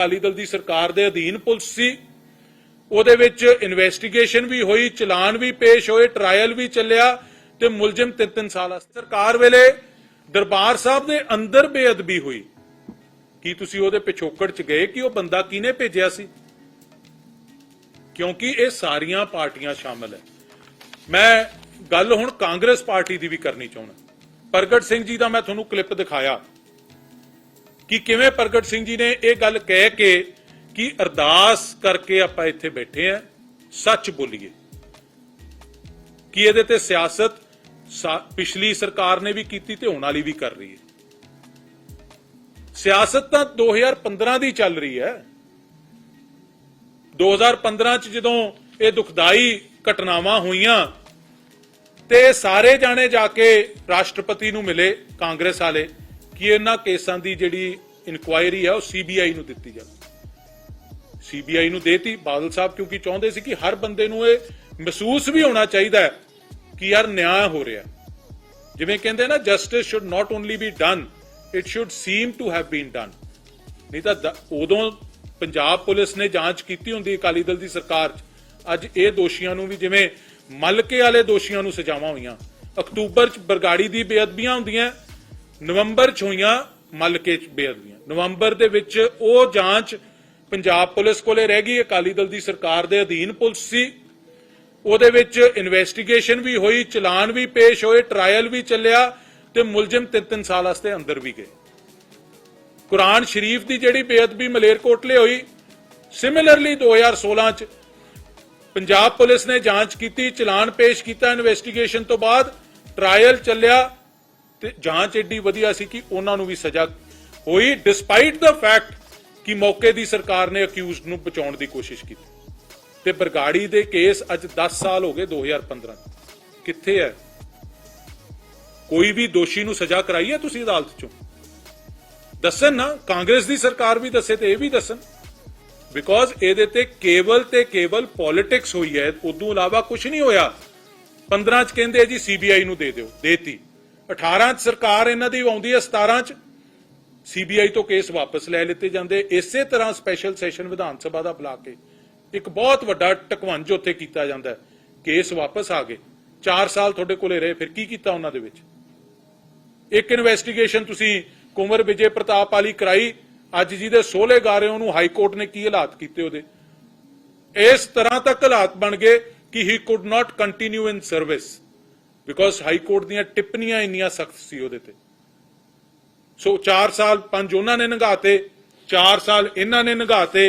ਅਕਾਲੀ ਦਲ ਦੀ ਸਰਕਾਰ ਦੇ ਅਧੀਨ ਪੁਲਿਸ ਸੀ। ਉਹਦੇ ਵਿੱਚ ਇਨਵੈਸਟੀਗੇਸ਼ਨ ਵੀ ਹੋਈ, ਚਲਾਨ ਵੀ ਪੇਸ਼ ਹੋਏ ਟ੍ਰਾਇਲ ਵੀ ਚੱਲਿਆ ਤੇ ਮੁਲਜ਼ਮ ਤਿੰਨ ਤਿੰਨ ਸਾਲ ਸਰਕਾਰ ਵੇਲੇ ਦਰਬਾਰ ਸਾਹਿਬ ਦੇ ਅੰਦਰ ਬੇਅਦਬੀ ਹੋਈ। ਕੀ ਤੁਸੀਂ ਉਹਦੇ ਪਿਛੋਕੜ ਚ ਗਏ ਕਿ ਉਹ ਬੰਦਾ ਕਿਹਨੇ ਭੇਜਿਆ ਸੀ? ਕਿਉਂਕਿ ਇਹ ਸਾਰੀਆਂ ਪਾਰਟੀਆਂ ਸ਼ਾਮਲ ਹੈ। ਮੈਂ ਗੱਲ ਹੁਣ ਕਾਂਗਰਸ ਪਾਰਟੀ ਦੀ ਵੀ ਕਰਨੀ ਚਾਹੁੰਦਾ। ਪ੍ਰਗਟ ਸਿੰਘ ਜੀ ਦਾ ਮੈਂ ਤੁਹਾਨੂੰ ਕਲਿੱਪ ਦਿਖਾਇਆ। ਕਿ ਕਿਵੇਂ ਪ੍ਰਗਟ ਸਿੰਘ ਜੀ ਨੇ ਇਹ ਗੱਲ ਕਹਿ ਕੇ ਕਿ ਅਰਦਾਸ ਕਰਕੇ ਆਪਾਂ ਇੱਥੇ ਬੈਠੇ ਆ, ਸੱਚ ਬੋਲੀਏ। ਕਿ ਇਹਦੇ ਤੇ ਸਿਆਸਤ ਸਾ- ਪਿਛਲੀ ਸਰਕਾਰ ਨੇ ਵੀ ਕੀਤੀ ਤੇ ਹੁਣ ਵਾਲੀ ਵੀ ਕਰ ਰਹੀ ਹੈ। ਸਿਆਸਤ ਤਾਂ 2015 ਦੀ ਚੱਲ ਰਹੀ ਹੈ। 2015 ਚ ਜਦੋਂ ਇਹ ਦੁਖਦਾਈ ਘਟਨਾਵਾਂ ਹੋਈਆਂ ਤੇ ਸਾਰੇ ਜਾਣੇ ਜਾ ਕੇ ਰਾਸ਼ਟਰਪਤੀ ਨੂੰ ਮਿਲੇ ਕਾਂਗਰਸ ਵਾਲੇ ਕਿ ਇਹਨਾਂ ਕੇਸਾਂ ਦੀ ਜਿਹੜੀ ਇਨਕੁਆਇਰੀ ਹੈ ਉਹ ਸੀਬੀਆਈ ਨੂੰ ਦਿੱਤੀ ਜਾਵੇ। ਸੀਬੀਆਈ ਨੂੰ ਦੇਤੀ, ਬਾਦਲ ਸਾਹਿਬ ਕਿਉਂਕਿ ਚਾਹੁੰਦੇ ਸੀ ਕਿ ਹਰ ਬੰਦੇ ਨੂੰ ਇਹ ਮਹਿਸੂਸ ਵੀ ਹੋਣਾ ਚਾਹੀਦਾ ਹੈ ਕਿ ਯਾਰ ਨਿਆਂ ਹੋ ਰਿਹਾ। ਜਿਵੇਂ ਕਹਿੰਦੇ ਨਾ justice should not only be done it should seem to have been done ਨਹੀਂ ਤਾਂ ਉਦੋਂ ਪੰਜਾਬ ਪੁਲਿਸ ਨੇ ਜਾਂਚ ਕੀਤੀ ਹੁੰਦੀ ਅਕਾਲੀ ਦਲ ਦੀ ਸਰਕਾਰ 'ਚ। ਅੱਜ ਇਹ ਦੋਸ਼ੀਆਂ ਨੂੰ ਵੀ ਜਿਵੇਂ ਮਲਕੇ ਵਾਲੇ ਦੋਸ਼ੀਆਂ ਨੂੰ ਸਜ਼ਾਵਾਂ ਹੋਈਆਂ। ਅਕਤੂਬਰ 'ਚ ਬਰਗਾੜੀ ਦੀ ਬੇਅਦਬੀਆਂ ਹੁੰਦੀਆਂ ਨਵੰਬਰ 'ਚ ਹੋਈਆਂ ਮਲਕੇ 'ਚ ਬੇਅਦਬੀਆਂ। ਨਵੰਬਰ ਦੇ ਵਿੱਚ ਉਹ ਜਾਂਚ ਪੰਜਾਬ ਪੁਲਿਸ ਕੋਲੇ ਰਹਿ ਗਈ, ਅਕਾਲੀ ਦਲ ਦੀ ਸਰਕਾਰ ਦੇ ਅਧੀਨ ਪੁਲਿਸ ਸੀ। ਉਹਦੇ ਵਿੱਚ ਇਨਵੈਸਟੀਗੇਸ਼ਨ ਵੀ ਹੋਈ, ਚਲਾਨ ਵੀ ਪੇਸ਼ ਹੋਏ ਟ੍ਰਾਇਲ ਵੀ ਚੱਲਿਆ ਤੇ ਮੁਲਜ਼ਮ ਤਿੰਨ ਤਿੰਨ ਸਾਲ ਵਾਸਤੇ ਅੰਦਰ ਵੀ ਗਏ। ਕੁਰਾਨ ਸ਼ਰੀਫ ਦੀ ਜਿਹੜੀ ਬੇਅਦਬੀ ਮਲੇਰਕੋਟਲੇ ਹੋਈ ਸਿਮਿਲਰਲੀ 2016 ਚ ਪੰਜਾਬ ਪੁਲਿਸ ਨੇ ਜਾਂਚ ਕੀਤੀ, ਚਲਾਨ ਪੇਸ਼ ਕੀਤਾ ਇਨਵੈਸਟੀਗੇਸ਼ਨ ਤੋਂ ਬਾਅਦ ਟ੍ਰਾਇਲ ਚੱਲਿਆ। ਤੇ ਜਾਂਚ ਏਡੀ ਵਧੀਆ ਸੀ ਕਿ ਉਹਨਾਂ ਨੂੰ ਵੀ ਸਜ਼ਾ ਹੋਈ ਡਿਸਪਾਈਟ ਦਾ ਫੈਕਟ ਕਿ ਮੌਕੇ ਦੀ ਸਰਕਾਰ ਨੇ ਅਕਿਊਜ਼ਡ ਨੂੰ ਬਚਾਉਣ ਦੀ ਕੋਸ਼ਿਸ਼ ਕੀਤੀ। ਤੇ ਬਰਗਾੜੀ ਦੇ ਕੇਸ ਅੱਜ 10 ਸਾਲ ਹੋ ਗਏ 2015 ਕਿੱਥੇ ਹੈ? ਕੋਈ ਵੀ ਦੋਸ਼ੀ ਨੂੰ ਸਜ਼ਾ ਕਰਾਈ ਹੈ ਤੁਸੀਂ ਅਦਾਲਤ ਚੋਂ? ਦੱਸਣ ਨਾ, ਕਾਂਗਰਸ ਦੀ ਸਰਕਾਰ ਵੀ ਦੱਸੇ ਤੇ ਇਹ ਵੀ ਦੱਸਣ। ਬਿਕੋਜ਼ ਇਹਦੇ ਤੇ ਕੇਵਲ ਤੇ ਕੇਵਲ ਪੋਲਿਟਿਕਸ ਹੋਈ ਹੈ, ਉਦੋਂ ਇਲਾਵਾ ਕੁਝ ਨਹੀਂ ਹੋਇਆ। 15 ਚ ਕਹਿੰਦੇ ਜੀ ਸੀਬੀਆਈ ਨੂੰ ਦੇ ਦਿਓ ਦੇਤੀ 18 ਚ ਸਰਕਾਰ ਇਹਨਾਂ ਦੀ ਆਉਂਦੀ ਹੈ 17 ਚ। ਸੀਬੀਆਈ ਤੋਂ ਕੇਸ ਵਾਪਸ ਲੈ ਲਿੱਤੇ ਜਾਂਦੇ। ਇਸੇ ਤਰ੍ਹਾਂ ਸਪੈਸ਼ਲ ਸੈਸ਼ਨ ਵਿਧਾਨ ਸਭਾ ਦਾ ਬੁਲਾ ਕੇ ਇੱਕ ਬਹੁਤ ਵੱਡਾ ਟਕਵੰਜ ਉੱਥੇ ਕੀਤਾ ਜਾਂਦਾ ਹੈ। ਕੇਸ ਵਾਪਸ ਆ ਗਏ। 4 ਸਾਲ ਤੁਹਾਡੇ ਕੋਲੇ ਰਹੇ, ਫਿਰ ਕੀ ਕੀਤਾ ਉਹਨਾਂ ਦੇ ਵਿੱਚ? ਇੱਕ ਇਨਵੈਸਟੀਗੇਸ਼ਨ ਤੁਸੀਂ ਕੁੰਵਰ ਵਿਜੇ ਪ੍ਰਤਾਪ ਵਾਲੀ ਕਰਾਈ। ਅੱਜ ਜਿਹਦੇ ਸੋਲੇ ਗਾਰੇ ਉਹਨੂੰ ਹਾਈ ਕੋਰਟ ਨੇ ਕੀ ਹਾਲਾਤ ਕੀਤੇ ਉਹਦੇ? ਇਸ ਤਰ੍ਹਾਂ ਤੱਕ ਹਾਲਾਤ ਬਣ ਗਏ ਕਿ he could not continue in service because high court ਦੀਆਂ ਟਿੱਪਣੀਆਂ ਇੰਨੀਆਂ ਸਖਤ ਸੀ ਉਹਦੇ ਤੇ। ਸੋ 4 ਸਾਲ ਪੰਜ ਉਹਨਾਂ ਨੇ ਨਗਾਤੇ 4 ਸਾਲ ਇਹਨਾਂ ਨੇ ਨਗਾਤੇ।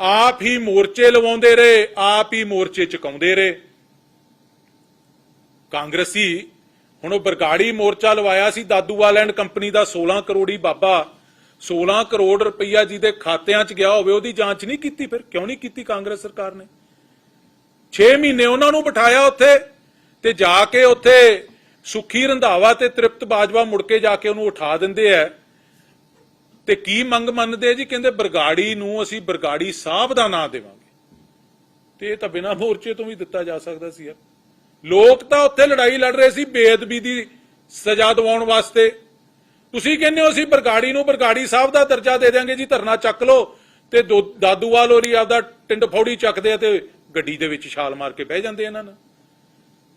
ਆਪ ਹੀ ਮੋਰਚੇ ਲਵਾਉਂਦੇ ਰਹੇ, ਆਪ ਹੀ ਮੋਰਚੇ ਚੁਕਾਉਂਦੇ ਰਹੇ। ਕਾਂਗਰਸੀ, ਹੁਣ ਉਹ ਬਰਗਾੜੀ ਮੋਰਚਾ ਲਵਾਇਆ ਸੀ, ਦਾਦੂਵਾਲ ਐਂਡ ਕੰਪਨੀ ਦਾ 16 ਕਰੋੜੀ ਬਾਬਾ। 16 ਕਰੋੜ ਰੁਪਈਆ ਜਿਹਦੇ ਖਾਤਿਆਂ 'ਚ ਗਿਆ ਹੋਵੇ, ਉਹਦੀ ਜਾਂਚ ਨਹੀਂ ਕੀਤੀ ਫਿਰ, ਕਿਉਂ ਨਹੀਂ ਕੀਤੀ ਕਾਂਗਰਸ ਸਰਕਾਰ ਨੇ? 6 ਮਹੀਨੇ ਉਹਨਾਂ ਨੂੰ ਬਿਠਾਇਆ ਉੱਥੇ। ਤੇ ਜਾ ਕੇ ਉੱਥੇ ਸੁਖੀ ਰੰਧਾਵਾ ਤੇ ਤ੍ਰਿਪਤ ਬਾਜਵਾ ਮੁੜ ਕੇ ਜਾ ਕੇ ਉਹਨੂੰ ਉਠਾ ਦਿੰਦੇ ਐ। ਤੇ ਕੀ ਮੰਗ ਮੰਨਦੇ ਆ ਜੀ? ਕਹਿੰਦੇ ਬਰਗਾੜੀ ਨੂੰ ਅਸੀਂ ਬਰਗਾੜੀ ਸਾਹਿਬ ਦਾ ਨਾਂ ਦੇਵਾਂਗੇ। ਤੇ ਇਹ ਤਾਂ ਬਿਨਾਂ ਮੋਰਚੇ ਤੋਂ ਵੀ ਦਿੱਤਾ ਜਾ ਸਕਦਾ ਸੀ ਯਾਰ। ਲੋਕ ਤਾਂ ਉੱਥੇ ਲੜਾਈ ਲੜ ਰਹੇ ਸੀ ਬੇਅਦਬੀ ਦੀ ਸਜ਼ਾ ਦਿਵਾਉਣ ਵਾਸਤੇ। ਤੁਸੀਂ ਕਹਿੰਦੇ ਹੋ ਅਸੀਂ ਬਰਗਾੜੀ ਨੂੰ ਬਰਗਾੜੀ ਸਾਹਿਬ ਦਾ ਦਰਜਾ ਦੇ ਦਿਆਂਗੇ ਜੀ, ਧਰਨਾ ਚੱਕ ਲਓ ਤੇ ਦੋ- ਦਾਦੂਵਾਲ ਹੋਰੀ ਆਪਦਾ ਟਿੰਡ ਫੌੜੀ ਚੱਕਦੇ ਆ ਤੇ ਗੱਡੀ ਦੇ ਵਿੱਚ ਛਾਲ ਮਾਰ ਕੇ ਬਹਿ ਜਾਂਦੇ ਇਹਨਾਂ ਨਾਲ।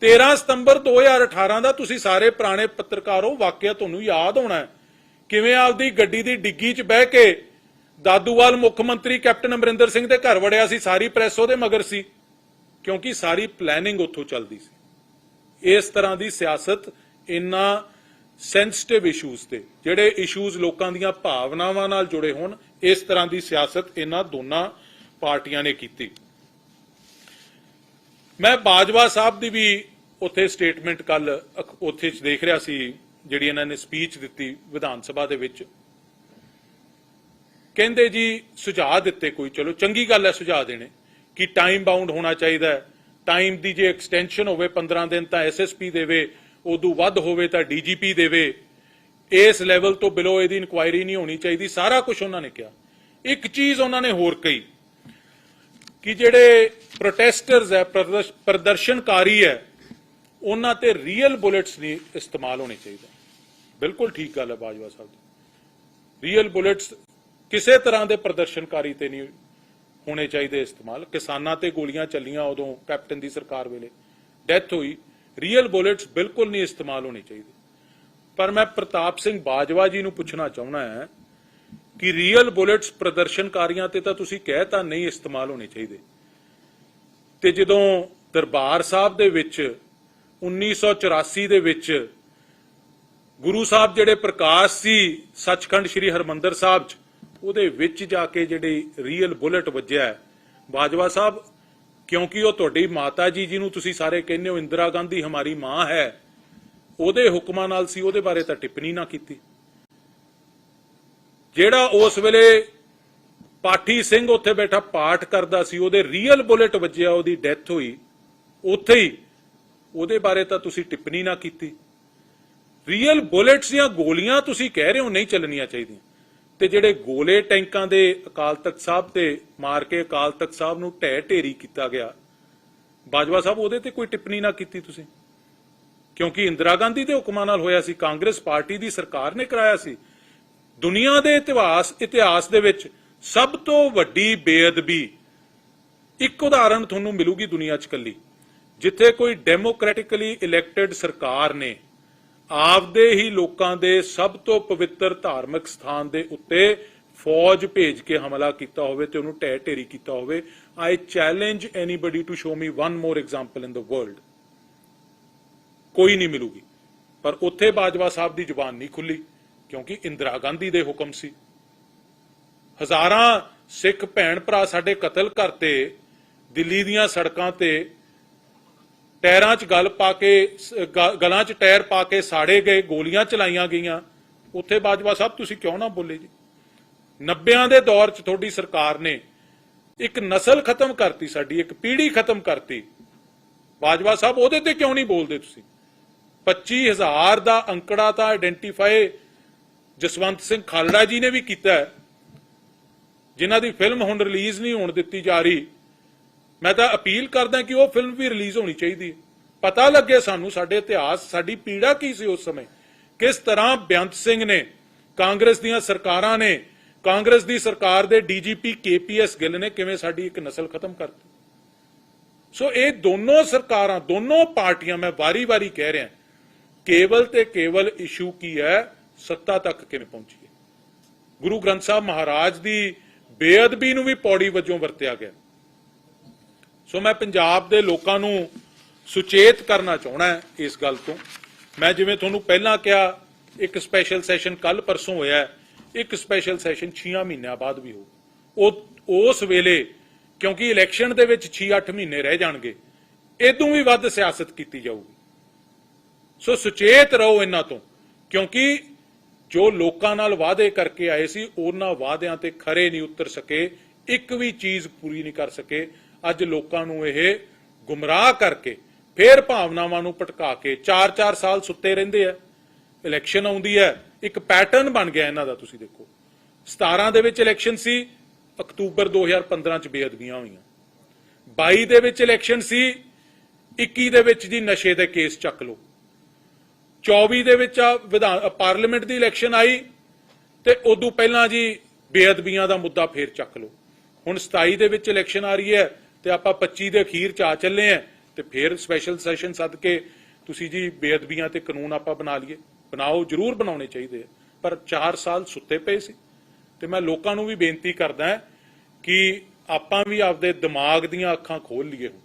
13 ਸਤੰਬਰ 2018 ਦਾ ਤੁਸੀਂ ਸਾਰੇ ਪੁਰਾਣੇ ਪੱਤਰਕਾਰੋ ਵਾਕਿਆ ਤੁਹਾਨੂੰ ਯਾਦ ਹੋਣਾ ਕਿਵੇਂ ਆਪਦੀ ਗੱਡੀ ਦੀ ਡਿੱਗੀ 'ਚ ਬਹਿ ਕੇ ਦਾਦੂਵਾਲ ਮੁੱਖ ਮੰਤਰੀ ਕੈਪਟਨ ਅਮਰਿੰਦਰ ਸਿੰਘ ਦੇ ਘਰ ਵੜਿਆ ਸੀ, ਸਾਰੀ ਪ੍ਰੈਸ ਉਹਦੇ ਮਗਰ ਸੀ, ਕਿਉਂਕਿ ਸਾਰੀ ਪਲੈਨਿੰਗ ਉੱਥੋਂ ਚੱਲਦੀ ਸੀ। ਇਸ ਤਰ੍ਹਾਂ ਦੀ ਸਿਆਸਤ ਇੰਨਾ ਸੈਂਸਿਟਿਵ ਇਸ਼ੂਜ਼ ਤੇ, ਜਿਹੜੇ ਇਸ਼ੂਜ਼ ਲੋਕਾਂ ਦੀਆਂ ਭਾਵਨਾਵਾਂ ਨਾਲ ਜੁੜੇ ਹੋਣ, ਇਸ ਤਰ੍ਹਾਂ ਦੀ ਸਿਆਸਤ ਇਹਨਾਂ ਦੋਨਾਂ ਪਾਰਟੀਆਂ ਨੇ ਕੀਤੀ। ਮੈਂ ਬਾਜਵਾ ਸਾਹਿਬ ਦੀ ਵੀ ਉੱਥੇ ਸਟੇਟਮੈਂਟ ਕੱਲ ਉੱਥੇ ਚ ਦੇਖ ਰਿਹਾ ਸੀ, ਜਿਹੜੀ ਇਹਨਾਂ ਨੇ ਸਪੀਚ ਦਿੱਤੀ ਵਿਧਾਨ ਸਭਾ ਦੇ ਵਿੱਚ। ਕਹਿੰਦੇ ਜੀ, ਸੁਝਾਅ ਦਿੱਤੇ ਕੋਈ, ਚਲੋ ਚੰਗੀ ਗੱਲ ਹੈ ਸੁਝਾਅ ਦੇਣੇ, ਕਿ ਟਾਈਮ ਬਾਉਂਡ ਹੋਣਾ ਚਾਹੀਦਾ ਹੈ। ਟਾਈਮ ਦੀ ਜੇ ਐਕਸਟੈਂਸ਼ਨ ਹੋਵੇ 15 ਦਿਨ ਤਾਂ ਐਸਐਸਪੀ ਦੇਵੇ, ਉਦੋਂ ਵੱਧ ਹੋਵੇ ਤਾਂ ਡੀਜੀਪੀ ਦੇਵੇ। ਇਸ ਲੈਵਲ ਤੋਂ ਬਿਲੋ ਇਹਦੀ ਇਨਕੁਆਇਰੀ ਨਹੀਂ ਹੋਣੀ ਚਾਹੀਦੀ, ਸਾਰਾ ਕੁਝ ਉਹਨਾਂ ਨੇ ਕਿਹਾ। ਇੱਕ ਚੀਜ਼ ਉਹਨਾਂ ਨੇ ਹੋਰ ਕਹੀ, ਕਿ ਜਿਹੜੇ ਪ੍ਰੋਟੈਸਟਰਸ ਹੈ ਪ੍ਰਦਰਸ਼ਨਕਾਰੀ ਹੈ ਉਹਨਾਂ ਤੇ ਰੀਅਲ ਬੁਲੇਟਸ ਨਹੀਂ ਇਸਤੇਮਾਲ ਹੋਣੇ ਚਾਹੀਦੇ ਬਿਲਕੁਲ ਠੀਕ ਗੱਲ ਹੈ ਬਾਜਵਾ ਸਾਹਿਬ। ਦੀ ਰੀਅਲ ਬੁਲੇਟਸ ਕਿਸੇ ਤਰ੍ਹਾਂ ਦੇ ਪ੍ਰਦਰਸ਼ਨਕਾਰੀ ਤੇ ਨਹੀਂ ਹੋਣੇ ਚਾਹੀਦੇ ਇਸਤੇਮਾਲ। ਕਿਸਾਨਾਂ ਤੇ ਗੋਲੀਆਂ ਚੱਲੀਆਂ ਉਦੋਂ ਕੈਪਟਨ ਦੀ ਸਰਕਾਰ ਵੇਲੇ ਡੈਥ ਹੋਈ। ਰੀਅਲ ਬੁਲੇਟਸ ਬਿਲਕੁਲ ਨਹੀਂ ਇਸਤੇਮਾਲ ਹੋਣੇ ਚਾਹੀਦੇ। ਪਰ ਮੈਂ ਪ੍ਰਤਾਪ ਸਿੰਘ ਬਾਜਵਾ ਜੀ ਨੂੰ ਪੁੱਛਣਾ ਚਾਹੁੰਦਾ ਹਾਂ ਕਿ ਰੀਅਲ ਬੁਲੇਟਸ ਪ੍ਰਦਰਸ਼ਨਕਾਰੀਆਂ ਤੇ ਤਾਂ ਤੁਸੀਂ ਕਹਿ ਤਾਂ ਨਹੀਂ ਇਸਤੇਮਾਲ ਹੋਣੇ ਚਾਹੀਦੇ। ਤੇ ਜਦੋਂ ਦਰਬਾਰ ਸਾਹਿਬ ਦੇ ਵਿੱਚ 1984 ਦੇ ਵਿੱਚ ਗੁਰੂ ਸਾਹਿਬ ਜਿਹੜੇ ਪ੍ਰਕਾਸ਼ ਸੀ ਸੱਚਖੰਡ ਸ੍ਰੀ ਹਰਮੰਦਰ ਸਾਹਿਬ ਚ, ਉਹਦੇ ਵਿੱਚ ਜਾ ਕੇ ਜਿਹੜੀ ਰੀਅਲ ਬੁਲਟ ਵੱਜਿਆ ਬਾਜਵਾ ਸਾਹਿਬ, ਕਿਉਂਕਿ ਉਹ ਤੁਹਾਡੀ ਮਾਤਾ ਜੀ, ਜਿਹਨੂੰ ਤੁਸੀਂ ਸਾਰੇ ਕਹਿੰਦੇ ਹੋ ਇੰਦਰਾ ਗਾਂਧੀ ਹਮਾਰੀ ਮਾਂ ਹੈ, ਉਹਦੇ ਹੁਕਮਾਂ ਨਾਲ ਸੀ, ਉਹਦੇ ਬਾਰੇ ਤਾਂ ਟਿੱਪਣੀ ਨਾ ਕੀਤੀ। ਜਿਹੜਾ ਉਸ ਵੇਲੇ ਪਾਠੀ ਸਿੰਘ ਉੱਥੇ ਬੈਠਾ ਪਾਠ ਕਰਦਾ ਸੀ, ਉਹਦੇ ਰੀਅਲ ਬੁਲਟ ਵੱਜਿਆ, ਉਹਦੀ ਡੈਥ ਹੋਈ। ਉੱਥੇ ਹੀ ਉਹਦੇ ਬਾਰੇ ਤਾਂ ਤੁਸੀਂ ਟਿੱਪਣੀ ਨਾ ਕੀਤੀ। ਰੀਅਲ ਬੁਲੇਟਸ ਜਾਂ ਗੋਲੀਆਂ ਤੁਸੀਂ ਕਹਿ ਰਹੇ ਹੋ ਨਹੀਂ ਚੱਲਣੀਆਂ ਚਾਹੀਦੀਆਂ। ਤੇ ਜਿਹੜੇ ਗੋਲੇ ਟੈਂਕਾਂ ਦੇ ਅਕਾਲ ਤਖਤ ਸਾਹਿਬ ਤੇ ਮਾਰ ਕੇ ਅਕਾਲ ਤਖਤ ਸਾਹਿਬ ਨੂੰ ਢਹਿ ਢੇਰੀ ਕੀਤਾ ਗਿਆ, ਬਾਜਵਾ ਸਾਹਿਬ ਉਹਦੇ ਤੇ ਕੋਈ ਟਿੱਪਣੀ ਨਾ ਕੀਤੀ ਤੁਸੀਂ? ਕਿਉਂਕਿ ਇੰਦਰਾ ਗਾਂਧੀ ਦੇ ਹੁਕਮਾਂ ਨਾਲ ਹੋਇਆ ਸੀ, ਕਾਂਗਰਸ ਪਾਰਟੀ ਦੀ ਸਰਕਾਰ ਨੇ ਕਰਾਇਆ ਸੀ। ਦੁਨੀਆ ਦੇ ਇਤਿਹਾਸ ਇਤਿਹਾਸ ਦੇ ਵਿੱਚ ਸਭ ਤੋਂ ਵੱਡੀ ਬੇਅਦਬੀ ਇੱਕ ਉਦਾਹਰਣ ਤੁਹਾਨੂੰ ਮਿਲੂਗੀ ਦੁਨੀਆ 'ਚ ਕੱਲੀ ਜਿੱਥੇ ਕੋਈ ਡੈਮੋਕ੍ਰੈਟਿਕਲੀ ਇਲੈਕਟਿਡ ਸਰਕਾਰ ਨੇ ਆਪਦੇ ਹੀ ਲੋਕਾਂ ਦੇ ਸਭ ਤੋਂ ਪਵਿੱਤਰ ਧਾਰਮਿਕ ਸਥਾਨ ਦੇ ਉੱਤੇ ਫੌਜ ਭੇਜ ਕੇ ਹਮਲਾ ਕੀਤਾ ਹੋਵੇ ਤੇ ਉਹਨੂੰ ਢਹਿ ਢੇਰੀ ਕੀਤਾ ਹੋਵੇ I challenge anybody to show me one more example in the world ਕੋਈ ਨਹੀਂ ਮਿਲੂਗੀ। ਪਰ ਉੱਥੇ ਬਾਜਵਾ ਸਾਹਿਬ ਦੀ ਜ਼ੁਬਾਨ ਨਹੀਂ ਖੁੱਲੀ, ਕਿਉਂਕਿ ਇੰਦਰਾ ਗਾਂਧੀ ਦੇ ਹੁਕਮ ਸੀ। ਹਜ਼ਾਰਾਂ ਸਿੱਖ ਭੈਣ ਭਰਾ ਸਾਡੇ ਕਤਲ ਕਰਤੇ ਦਿੱਲੀ ਦੀਆਂ ਸੜਕਾਂ ਤੇ ਟਾਇਰਾਂ 'ਚ ਗਲ ਪਾ ਕੇ ਗਲਾਂ 'ਚ ਟਾਇਰ ਪਾ ਕੇ ਸਾੜੇ ਗਏ, ਗੋਲੀਆਂ ਚਲਾਈਆਂ ਗਈਆਂ। ਉੱਥੇ ਬਾਜਵਾ ਸਾਹਿਬ, ਤੁਸੀਂ ਕਿਉਂ ਨਾ ਬੋਲੇ ਜੀ? 90ਾਂ ਦੇ ਦੌਰ 'ਚ ਤੁਹਾਡੀ ਸਰਕਾਰ ਨੇ ਇੱਕ ਨਸਲ ਖਤਮ ਕਰਤੀ ਸਾਡੀ, ਇੱਕ ਪੀੜ੍ਹੀ ਖਤਮ ਕਰਤੀ। ਬਾਜਵਾ ਸਾਹਿਬ, ਉਹਦੇ ਤੇ ਕਿਉਂ ਨਹੀਂ ਬੋਲਦੇ ਤੁਸੀਂ? 25000 ਦਾ ਅੰਕੜਾ ਤਾਂ ਆਇਡੈਂਟੀਫਾਈ ਜਸਵੰਤ ਸਿੰਘ ਖਾਲੜਾ ਜੀ ਨੇ ਵੀ ਕੀਤਾ ਹੈ। ਜਿਨ੍ਹਾਂ ਦੀ ਫਿਲਮ ਹੁਣ ਰਿਲੀਜ਼ ਨਹੀਂ ਹੋਣ ਦਿੱਤੀ ਜਾ ਰਹੀ ਮੈਂ ਤਾਂ ਅਪੀਲ ਕਰਦਾ ਕਿ ਉਹ ਫਿਲਮ ਵੀ ਰਿਲੀਜ਼ ਹੋਣੀ ਚਾਹੀਦੀ ਹੈ। ਪਤਾ ਲੱਗੇ ਸਾਨੂੰ ਸਾਡੇ ਇਤਿਹਾਸ, ਸਾਡੀ ਪੀੜਾ ਕੀ ਸੀ ਉਸ ਸਮੇਂ? ਕਿਸ ਤਰ੍ਹਾਂ ਬੇਅੰਤ ਸਿੰਘ ਨੇ, ਕਾਂਗਰਸ ਦੀਆਂ ਸਰਕਾਰਾਂ ਨੇ, ਕਾਂਗਰਸ ਦੀ ਸਰਕਾਰ ਦੇ ਡੀਜੀਪੀ ਕੇਪੀਐਸ ਗਿੱਲ ਨੇ ਕਿਵੇਂ ਸਾਡੀ ਇੱਕ ਨਸਲ ਖਤਮ ਕਰਤੀ? ਸੋ ਇਹ ਦੋਨੋਂ ਸਰਕਾਰਾਂ, ਦੋਨੋਂ ਪਾਰਟੀਆਂ ਮੈਂ ਵਾਰੀ-ਵਾਰੀ ਕਹਿ ਰਿਹਾ, ਕੇਵਲ ਤੇ ਕੇਵਲ ਇਸ਼ੂ ਕੀ ਹੈ? ਸੱਤਾ ਤੱਕ ਕਿਵੇਂ ਪਹੁੰਚੀਏ ਗੁਰੂ ਗ੍ਰੰਥ ਸਾਹਿਬ ਮਹਾਰਾਜ ਦੀ ਬੇਅਦਬੀ ਨੂੰ ਵੀ ਪੌੜੀ ਵਜੋਂ ਵਰਤਿਆ ਗਿਆ। ਸੋ ਮੈਂ ਪੰਜਾਬ ਦੇ ਲੋਕਾਂ ਨੂੰ ਸੁਚੇਤ ਕਰਨਾ ਚਾਹਣਾ ਇਸ ਗੱਲ ਤੋਂ। ਮੈਂ ਜਿਵੇਂ ਤੁਹਾਨੂੰ ਪਹਿਲਾਂ ਕਿਹਾ, ਇੱਕ ਸਪੈਸ਼ਲ ਸੈਸ਼ਨ ਕੱਲ ਪਰਸੋਂ ਹੋਇਆ ਇੱਕ ਸਪੈਸ਼ਲ ਸੈਸ਼ਨ 6 ਮਹੀਨਿਆਂ ਬਾਅਦ ਵੀ ਹੋ ਉਹ, ਉਸ ਵੇਲੇ, ਕਿਉਂਕਿ ਇਲੈਕਸ਼ਨ ਦੇ ਵਿੱਚ 6-8 ਮਹੀਨੇ ਰਹਿ ਜਾਣਗੇ, ਇਦੋਂ ਵੀ ਵੱਧ ਸਿਆਸਤ ਕੀਤੀ ਜਾਊਗੀ। ਸੋ ਸੁਚੇਤ ਰਹੋ ਇਹਨਾਂ ਤੋਂ, ਕਿਉਂਕਿ ਜੋ ਲੋਕਾਂ ਨਾਲ ਵਾਅਦੇ ਕਰਕੇ ਆਏ ਸੀ, ਉਹਨਾਂ ਵਾਅਦਿਆਂ ਤੇ ਖਰੇ ਨਹੀਂ ਉਤਰ ਸਕੇ, ਇੱਕ ਵੀ ਚੀਜ਼ ਪੂਰੀ ਨਹੀਂ ਕਰ ਸਕੇ। ਅੱਜ ਲੋਕਾਂ ਨੂੰ ਇਹ ਗੁੰਮਰਾਹ ਕਰਕੇ ਫੇਰ ਭਾਵਨਾਵਾਂ ਨੂੰ ਭਟਕਾ ਕੇ 4-4 ਸਾਲ ਸੁੱਤੇ ਰਹਿੰਦੇ ਆ। ਇਲੈਕਸ਼ਨ ਆਉਂਦੀ ਹੈ, ਇੱਕ ਪੈਟਰਨ ਬਣ ਗਿਆ ਇਹਨਾਂ ਦਾ, ਤੁਸੀਂ ਦੇਖੋ। 17 ਦੇ ਵਿੱਚ ਇਲੈਕਸ਼ਨ ਸੀ, ਅਕਤੂਬਰ 2015 ਚ ਬੇਅਦਬੀਆਂ ਹੋਈਆਂ। 22 ਦੇ ਵਿੱਚ ਇਲੈਕਸ਼ਨ ਸੀ 21 ਦੇ ਵਿੱਚ ਜੀ ਨਸ਼ੇ ਦੇ ਕੇਸ ਚੱਕ ਲਓ। 24 ਦੇ ਵਿੱਚ ਆ ਵਿਧਾਨ ਪਾਰਲੀਮੈਂਟ ਦੀ ਇਲੈਕਸ਼ਨ ਆਈ ਤੇ ਉਦੋਂ ਪਹਿਲਾਂ ਜੀ ਬੇਅਦਬੀਆਂ ਦਾ ਮੁੱਦਾ ਫੇਰ ਚੱਕ ਲਓ। ਹੁਣ 27 ਦੇ ਵਿੱਚ ਇਲੈਕਸ਼ਨ ਆ ਰਹੀ ਹੈ ਤੇ ਆਪਾਂ 25 ਦੇ ਅਖੀਰ ਚ ਆ ਚੱਲੇ ਆ ਤੇ ਫਿਰ ਸਪੈਸ਼ਲ ਸੈਸ਼ਨ ਸੱਦ ਕੇ ਤੁਸੀਂ ਜੀ ਬੇਅਦਬੀਆਂ ਤੇ ਕਾਨੂੰਨ ਆਪਾਂ ਬਣਾ ਲਈਏ। ਬਣਾਓ, ਜ਼ਰੂਰ ਬਣਾਉਣੇ ਚਾਹੀਦੇ ਆ। ਪਰ 4 ਸਾਲ ਸੁੱਤੇ ਪਏ ਸੀ। ਤੇ ਮੈਂ ਲੋਕਾਂ ਨੂੰ ਵੀ ਬੇਨਤੀ ਕਰਦਾ ਕਿ ਆਪਾਂ ਵੀ ਆਪਦੇ ਦਿਮਾਗ ਦੀਆਂ ਅੱਖਾਂ ਖੋਲ ਲਈਏ ਹੁਣ।